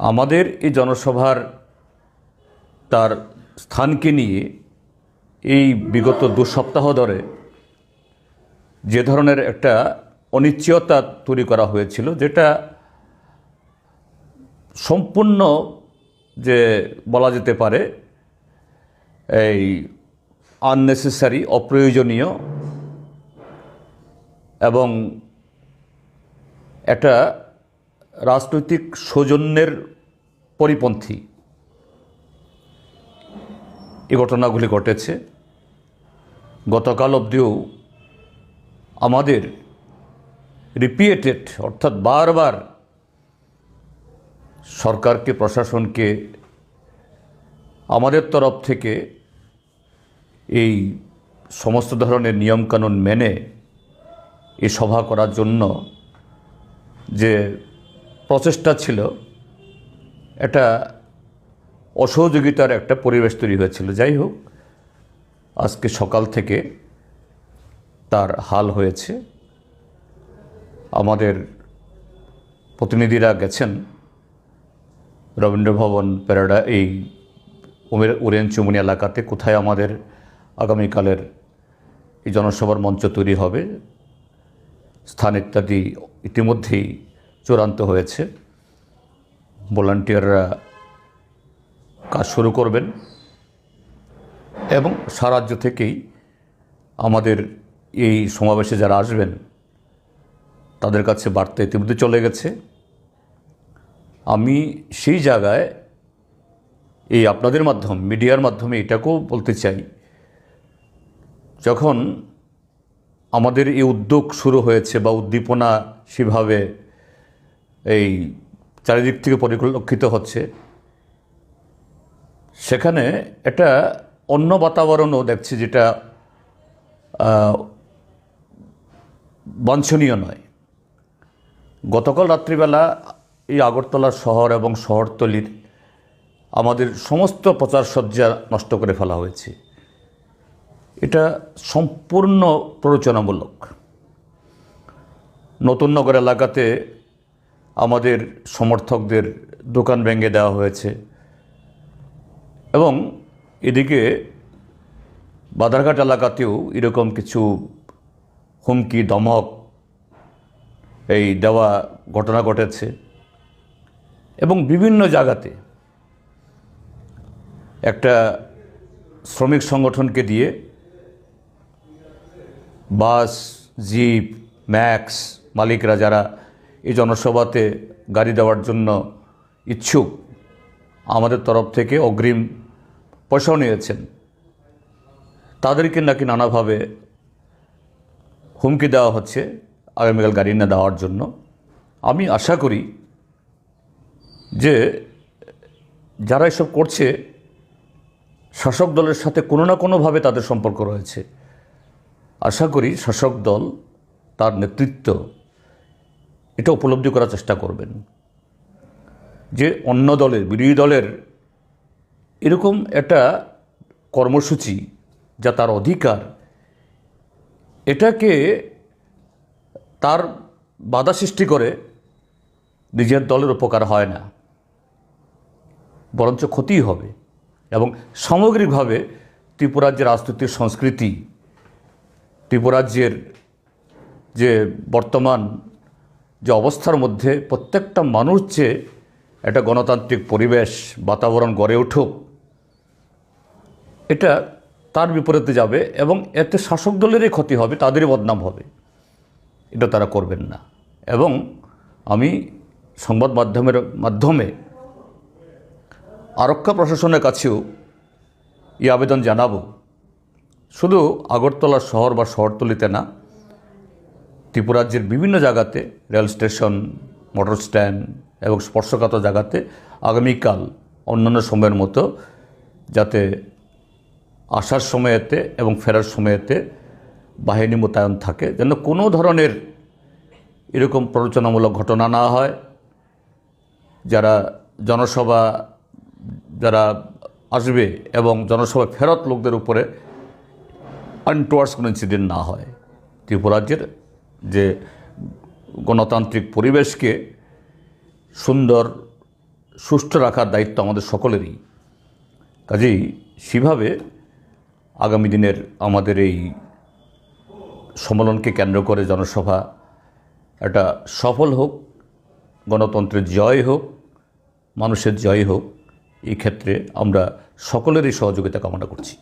আমাদের এই জনসভার তার স্থানকে নিয়ে এই বিগত দু সপ্তাহ ধরে যে ধরনের একটা অনিশ্চয়তা তৈরি করা হয়েছিল, যেটা সম্পূর্ণ যে বলা যেতে পারে এই আননেসেসারি অপ্রয়োজনীয় এবং একটা রাজনৈতিক সৌজন্যের পরিপন্থী। এ ঘটনাগুলি ঘটেছে। গতকাল অবধিও আমাদের রিপিয়েটেড অর্থাৎ বারবার সরকারকে, প্রশাসনকে, আমাদের তরফ থেকে এই সমস্ত ধরনের নিয়মকানুন মেনে এই সভা করার জন্য যে প্রচেষ্টা ছিল এটা অসহযোগিতার একটা পরিবেশ তৈরি হয়েছিল। যাই হোক, আজকে সকাল থেকে তার হাল হয়েছে। আমাদের প্রতিনিধিরা গেছেন রবীন্দ্রভবন প্যারাডা এই উরেন চুমুনি এলাকাতে, কোথায় আমাদের আগামীকালের এই জনসভার মঞ্চ তৈরি হবে, স্থান ইত্যাদি ইতিমধ্যেই চূড়ান্ত হয়েছে। ভলান্টিয়াররা কাজ শুরু করবেন এবং সারাজ্য থেকেই আমাদের এই সমাবেশে যারা আসবেন, তাদের কাছে বার্তা ইতিমধ্যে চলে গেছে। আমি সেই জায়গায় এই আপনাদের মাধ্যম, মিডিয়ার মাধ্যমে এটাকেও বলতে চাই, যখন আমাদের এই উদ্যোগ শুরু হয়েছে বা উদ্দীপনা সেভাবে এই চারিদিক থেকে পরিলক্ষিত হচ্ছে। সেখানে একটা অন্য বাতাবরণও দেখছি যেটা বাঞ্ছনীয় নয়। গতকাল রাত্রিবেলা এই আগরতলা শহর এবং শহরতলির আমাদের সমস্ত প্রচার সজ্জা নষ্ট করে ফেলা হয়েছে। এটা সম্পূর্ণ প্ররোচনামূলক। নতুন নগর এলাকাতে আমাদের সমর্থকদের দোকান ভেঙে দেওয়া হয়েছে। এবং এদিকে বাধারঘাট এলাকাতেও এরকম কিছু হুমকি, দমক এই দেওয়া ঘটনা ঘটেছে। এবং বিভিন্ন জায়গাতে একটা শ্রমিক সংগঠনকে দিয়ে বাস, জিপ, ম্যাক্স মালিকরা যারা এই জনসভাতে গাড়ি দেওয়ার জন্য ইচ্ছুক আমাদের তরফ থেকে অগ্রিম পয়সাও নিয়েছেন। তাদেরকে নাকি নানাভাবে হুমকি দেওয়া হচ্ছে আগামীকাল গাড়ি না দেওয়ার জন্য। আমি আশা করি যে যারা এসব করছে, শাসক দলের সাথে কোনো না কোনোভাবে তাদের সম্পর্ক রয়েছে। আশা করি শাসক দল তার নেতৃত্ব এটা উপলব্ধি করার চেষ্টা করবেন। যে অন্য দলের, বিরোধী দলের এরকম একটা কর্মসূচি যা তার অধিকার, এটাকে তার বাধা সৃষ্টি করে নিজের দলের উপকার হয় না। বরঞ্চ ক্ষতিই হবে এবং সামগ্রিকভাবে ত্রিপুরার যে রাজনৈতিক সংস্কৃতি, ত্রিপুরাজ্যের যে বর্তমান যে অবস্থার মধ্যে প্রত্যেকটা মানুষ যে একটা গণতান্ত্রিক পরিবেশ, বাতাবরণ গড়ে উঠুক, এটা তার বিপরীতে যাবে এবং এতে শাসক দলেরই ক্ষতি হবে, তাদেরই বদনাম হবে। এটা তারা করবেন না। এবং আমি সংবাদ মাধ্যমের মাধ্যমে আরক্ষা প্রশাসনের কাছেও এই আবেদন জানাব। শুধু আগরতলা শহর বা শহরতলিতে না ত্রিপুরাজ্যের বিভিন্ন জায়গাতে রেল স্টেশন, মোটর স্ট্যান্ড এবং স্পর্শকাতর জায়গাতে আগামীকাল অন্যান্য সময়ের মতো যাতে আসার সময়েতে এবং ফেরার সময়েতে বাহিনী মোতায়েন থাকে, যেন কোনো ধরনের এরকম প্ররোচনামূলক ঘটনা না হয়। যারা জনসভা, যারা আসবে এবং জনসভা ফেরত লোকদের উপরে আনটোয়ার্স কোনো ইনসিডেন্ট না হয়। ত্রিপুরাজ্যের যে গণতান্ত্রিক পরিবেশকে সুন্দর, সুষ্ঠু রাখার দায়িত্ব আমাদের সকলেরই। কাজেই সেভাবে আগামী দিনের আমাদের এই সম্মেলনকে কেন্দ্র করে জনসভা একটা সফল হোক, গণতন্ত্রের জয় হোক, মানুষের জয় হোক এই ক্ষেত্রে আমরা সকলেরই সহযোগিতা কামনা করছি।